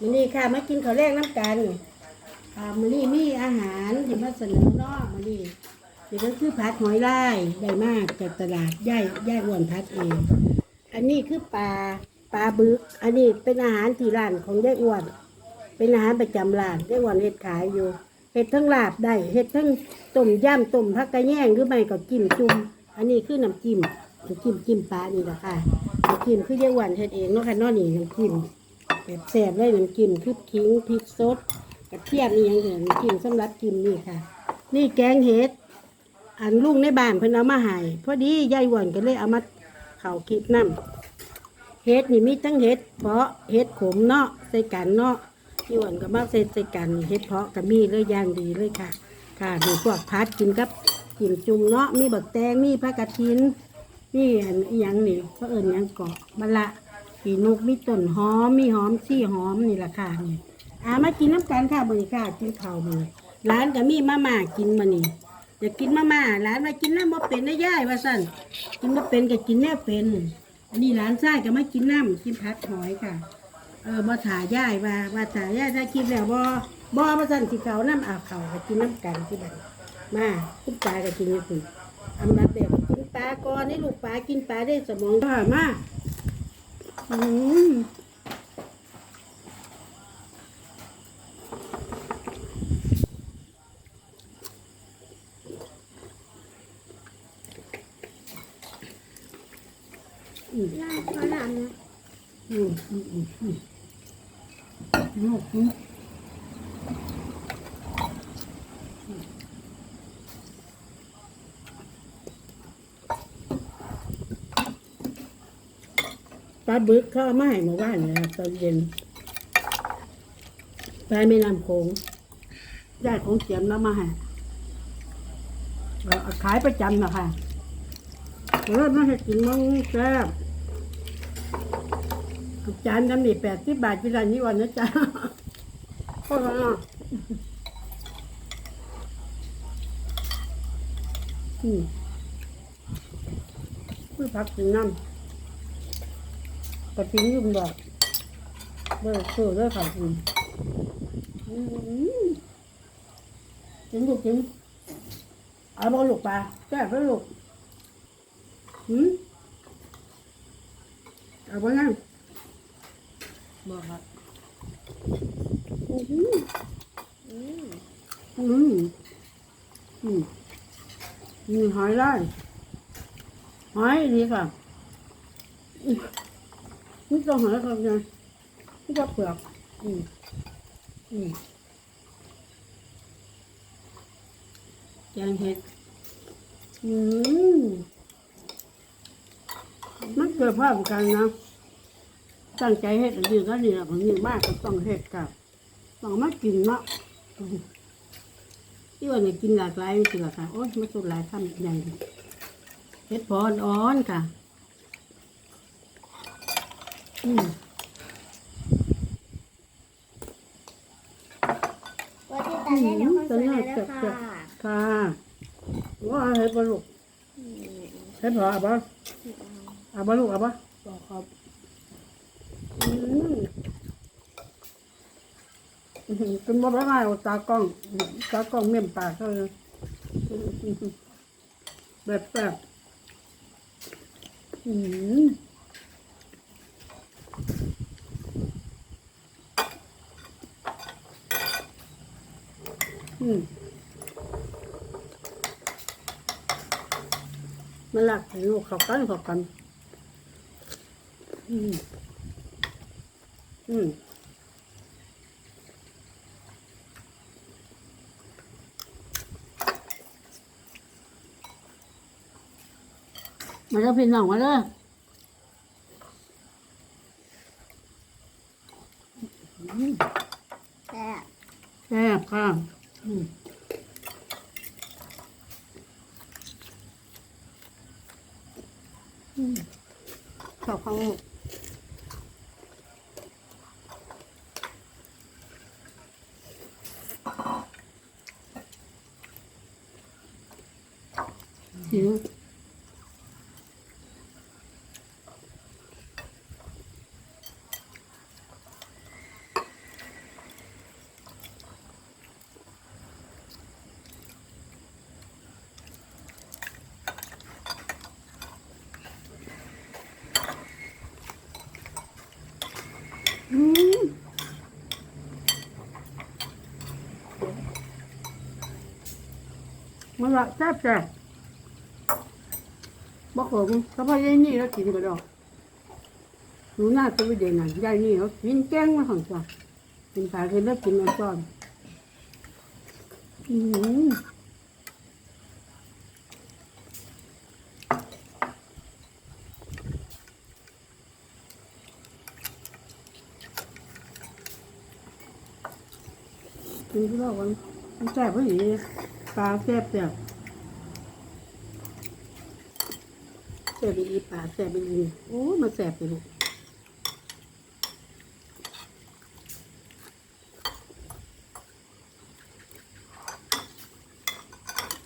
มันนี่ค่ะมากินข้าวแรกน้ำกันอ่ามันนี่มีอาหารที่มาเสนอเนาะมันนี่นี่ก็คือผัดหอยลายได้มากจากตลาดย่ายย่ายอ้วนพัดเอง อันนี้คือปลาปลาบึก อันนี้เป็นอาหารที่ร้านของย่ายอ้วน เป็นอาหารประจำร้านย่ายอ้วนเฮ็ดขายอยู่เฮ็ดทั้งลาบได้เฮ็ดทั้งต้มย่ำต้มผักกระแยงหรือไม่ก็จิ้มจุ่มอันนี้คือน้ำจิ้มน้ำจิ้มจิ้มปลานี่แหละค่ะน้ำจิ้มคือย่ายอ้วนเฮ็ดเองเนาะค่ะเนาะนี่น้ำจิ้ม แบบแสบเลยน้ำจิ้มคือขิงพริกสดกระเทียมนี่ยังเหลือน้ำจิ้มสำหรับกินนี่ค่ะ นี่แกงเห็ดอันลุงในบ้านเพิ่นเอามาให้พอดียายหวนก็เลยเอามาเข่าคลิปน้ำเห็ดนี่มีทั้งเห็ดเพาะเห็ดขมเนาะใส่กันเนาะยายหวนก็มาใส่ใส่กันเห็ดเพาะก็มีเลยอย่างดีเลยค่ะ ค่ะดูพวกพัดกินกับกินจุ่มเนาะมีบักแตงมีผักกระถินนี่อันอหยังนี่ก็เอิญยังเกาะมะละ ปีนกมีต้นหอมมีหอมซี่หอมนี่แหละค่ะนี่อามากินน้ำกันค่ะบริค่ะกินข้าวมือร้านก็มีมาม่ากินมานี่อยากกินมาม่าร้านมากินน้ำบ่เป็นได้ย่ายว่าสั่นกินบ่เป็นก็กินแน่เป็น อันนี้ร้านซ่ายก็มากินน้ำกินผัดหอยค่ะ เออบ่ถ่ายย่ายว่าว่าถ่ายย่ายถ้ากินแล้วบ่บ่มาสั่นสิเขาน้ำอาเขาก็กินน้ำกันที่บ้านมาคุณตาก็กินอยู่คุณอันดับแรกก็กินปลาก่อนให้ลูกปลากินปลาได้สมองก็มา อืมลาดเขาหลานนะอืมอืมอืมอืม ลูกอืมปลาบึกเขาเอามาให้เมื่อวานเนี่ยตอนเย็นปลาไม่นำโขงญาติของเจียมแล้วมาให้เราขายประจำนะคะเริ่มมาให้กินมังแซ่บจานน้ำหนีแปดสิบบาทที่ร้านนี้วันนะจ๊ะก็ละอืมคุยพักกินน้ำ กระทิ้งยุ่มดอกเบอร์เสือเด้อค่ะคุณอืมกินลูกกินเอาบอลูกปลาแซ่บแล้วลูกหืมเอาไปนั่งบอกครับอืมอืมอืมอืมมีหอยไล่หอยดีค่ะอืม นี่ต้องหอยครับไงนี่ก็เปลือกอืมอืมแกงเห็ดอืมมันเกิดพร้อมกันนะตั้งใจเฮ็ดอันนี้ก็ดีละคนนี้มากก็ต้องเฮ็ดกับต้องมากินเนาะที่ว่าเนี่ยกินหลากหลายสิล่ะค่ะโอ้ยมาสุดหลายคำใหญ่เฮ็ดพอนอ่อนค่ะ วันที่ตาเนี่ยเดี๋ยวคนสวยเลยนะคะค่ะว่าเฮ็ดบ่ลูกเฮ็ดพอเอาบ่เอาบ่ลูกเอาบ่บอกครับอืมอื้อหือกินบ่ได้ง่ายตากล้องตากล้องเมี่ยมปากเขาเลยแบบแบบอืม มันหลักลูกเขากันเขากัน อืม อืมมาเด้อพี่น้องมาเด้อ แต่ แซ่บค่ะอืม ขอบคุณลูกหิว อืมมัน ละแซ่บแซ่บบอกผมถ้าพอยายนี่แล้วกินก็ดอกหนูหน้าตัวเด่นน่ะยายนี่เขากินแกงมาของจ้ะกินปลาเค็มแล้วกินอันซ้อนอืมกินที่บอกมันแซ่บพอดี ปลาแซ่บแซ่บแซ่บอีปลาแซ่บอีโอ้มาแซ่บไปลูก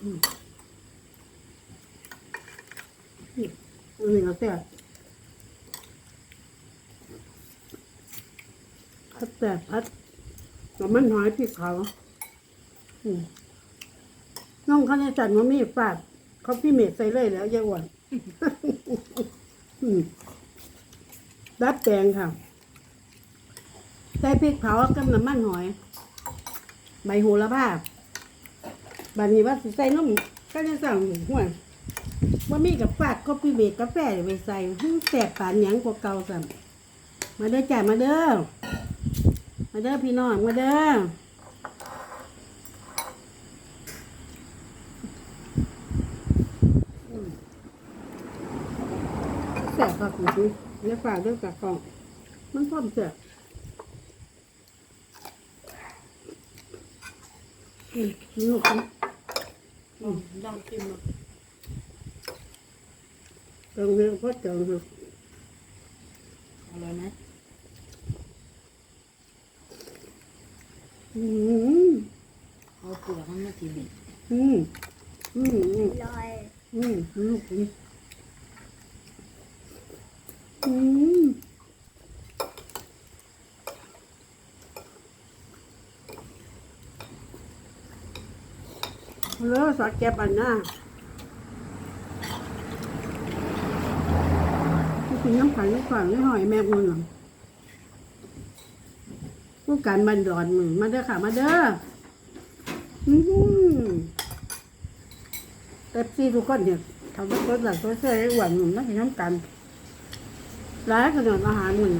อืมนี่อันนี้ก็แซ่บพัดแซ่บพัดแต่มันน้อยพริกเขาอืม น้องเขาในจันว่ามีฝาดเขาพี่เมดใส่เลยแล้วยายอ้วนอืมรับแกงค่ะ ใส่พริกเผากับน้ำมันหอย ใบโหระพาบัดนี้ว่าใส่นมก็จะสั่งหัวว่ามีกับฝาดก็พี่เบดกาแฟไปใส่หึ่งแสบปานหยังกว่าเก่าสั่มาเด้อจ้ามาเด้อมาเด้อพี่น้องมาเด้อม แสบกับคุณพี่เนื้อฝากเรื่องกับกล่องมันพร้อมแสบอืมนี่ลูกนะอืมลองกินมาตรงนี้ก็เจอลูกอร่อยไหมอืมเอาเปลือกมันมากินดิอืมอืมอืมลอยอืมลูกนี่ อืมแล้วสักแกบอันหน้าที่กินน้ำขังน้ำฝังไม่หอยแม่บุญหรอผู้การบันดอนมือมาเด้อค่ะ มาเด้ออืมเอฟซีทุกคนเนี่ยทำทุกคนหลังตัวเสื้อให้หวานหนุ่มนักกินน้ำกัน ร้านขนมอาหารมึง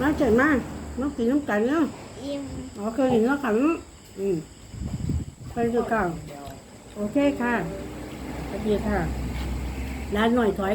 น่าเจ๋งมากนักกินน้ำกันเนาะอิ่มอ๋อเคยเห็นแล้วค่ะอืมไปดูกันโอเคค่ะสวัสดีค่ะร้านหน่อยถอย